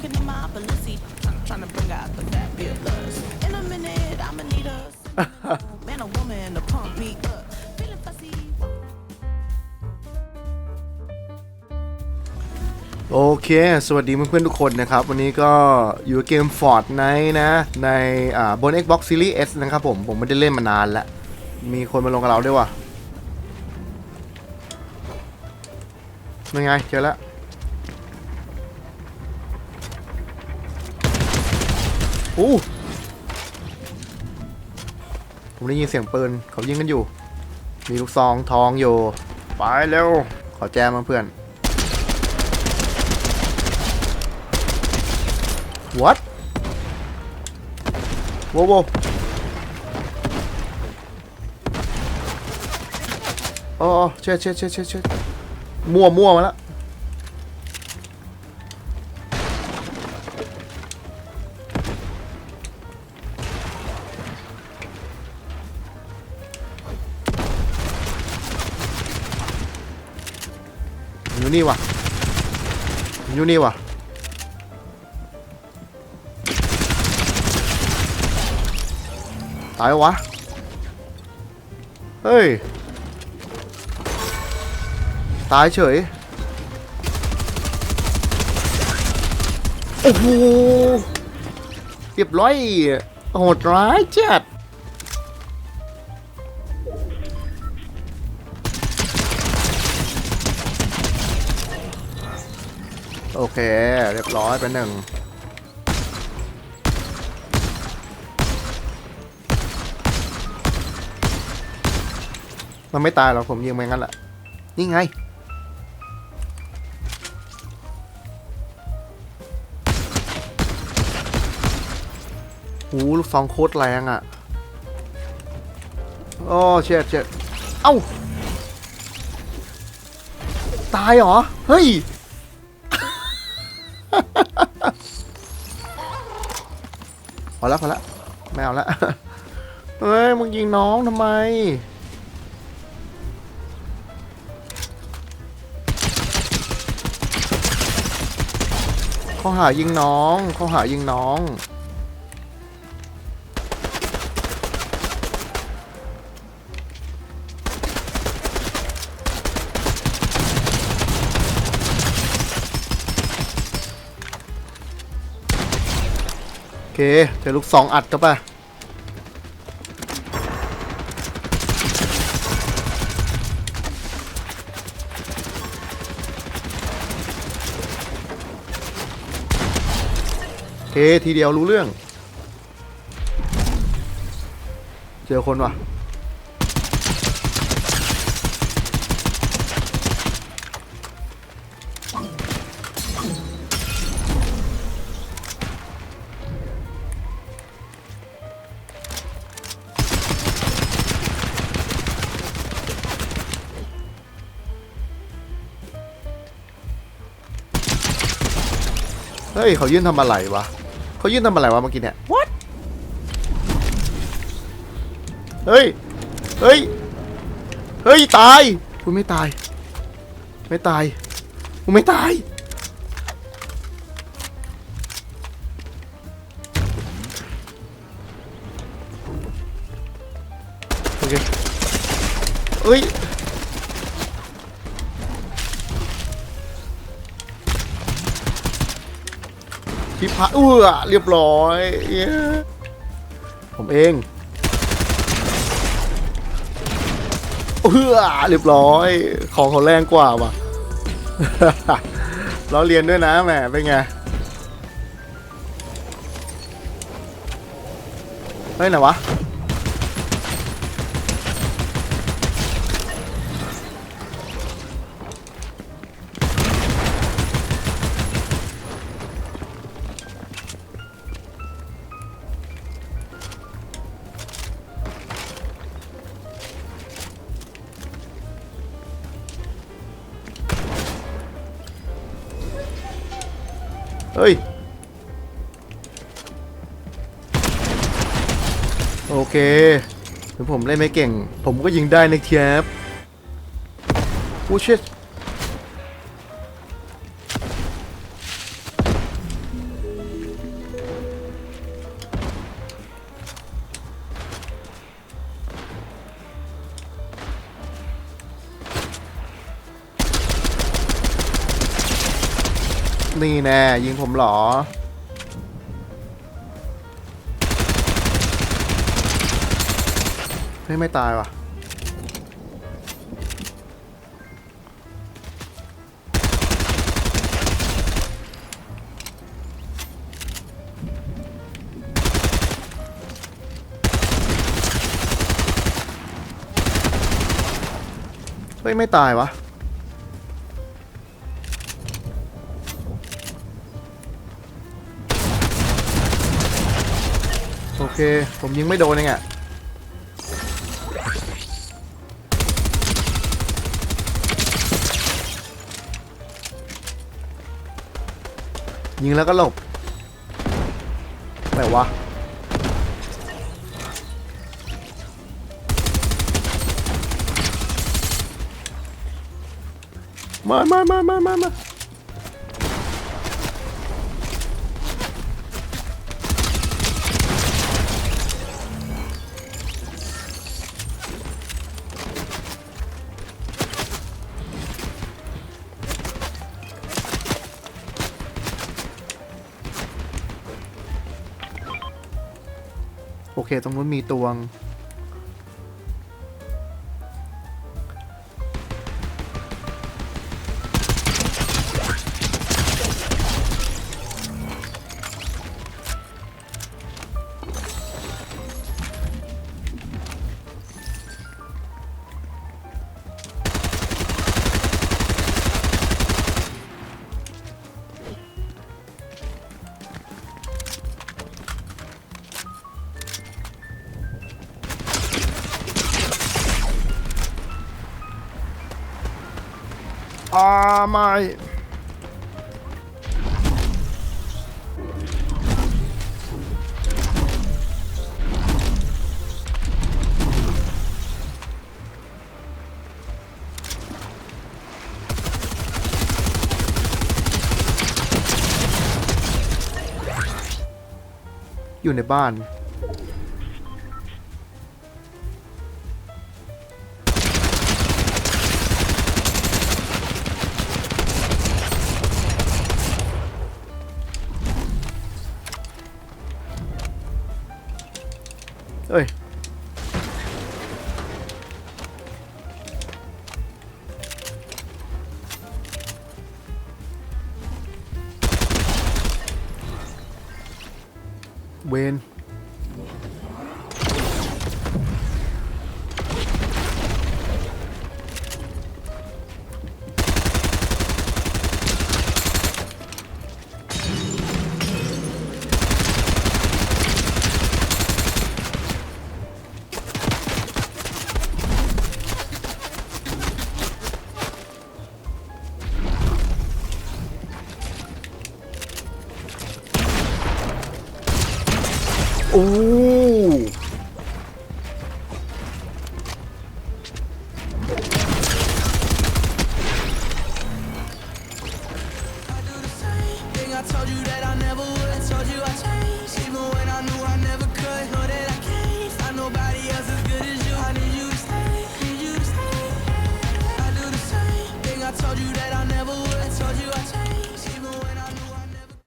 Walking in my Felicity, trying to bring out the fabulous. In a minute, I'ma need a man, a woman to pump me up. Feeling fussy. โอเค สวัสดีเพื่อนๆทุกคนนะครับ วันนี้ก็อยู่กับเกม Fortnite นะ ในอ่าบน Xbox Series S นะครับผม ผมไม่ได้เล่นมานานแล้ว มีคนมาลงกับเราด้วยว่ะยังไง เจอแล้ว อู้ผมได้ยินเสียงปืนเขายิงกันอยู่ มีลูกซองทองอยู่ ไปเร็ว ขอแจมมาเพื่อน What โว้วโว้วอ๋ออ๋อเช็ดเช็ดเช็ดเช็ดเช็ดมั่วมั่วมาแล้ว อยู่นี่วะอยู่นี่วะตายวะ เฮ้ย ตายเฉย โอ้โหเรียบร้อย โหดร้ายจัด เค เรียบร้อยเป็นหนึ่งมันไม่ตายหรอกผมยิงไปงั้นแหละ นี่ไง หูลูกซองโคตรแรงอะ โอ้เช็ดเช็ดเอ้า ตายเหรอ เฮ้ย พอแล้วพอแล้วไม่เอาแล้วเฮ้ยมึงยิงน้องทำไม เขาหายิงน้อง เขาหายิงน้อง เคเจอลูกสองอัดเข้าไปเคทีเดียวรู้เรื่อง เจอคนว่ะ เฮ้ยเขายื่นทำอะไรวะเขายื่นทำอะไรวะเมื่อกี้เนี่ย What เฮ้ย เฮ้ย เฮ้ย ตายกูไม่ตาย ไม่ตายกูไม่ตาย โอเคเอ้ย พิพาเอื้อเรียบร้อย yeah. ผมเองเอื้อเรียบร้อย ของเขาแรงกว่าว่ะ เราเรียนด้วยนะแหมเป็นไงเฮ้ยไหนวะ เฮ้ย โอเคถึงผมเล่นไม่เก่ง ผมก็ยิงได้นะครับโอ้ชิต นี่แน่ยิงผมหรอ เฮ้ย ไม่ตายว่ะ เฮ้ย ไม่ตายวะ เค ผมยิงไม่โดนเองอะยิงแล้วก็หลบไหนวะ มามามามามามา โอเค ตรงนู้นมีตวง ไม่ อยู่ในบ้าน เ I told you that I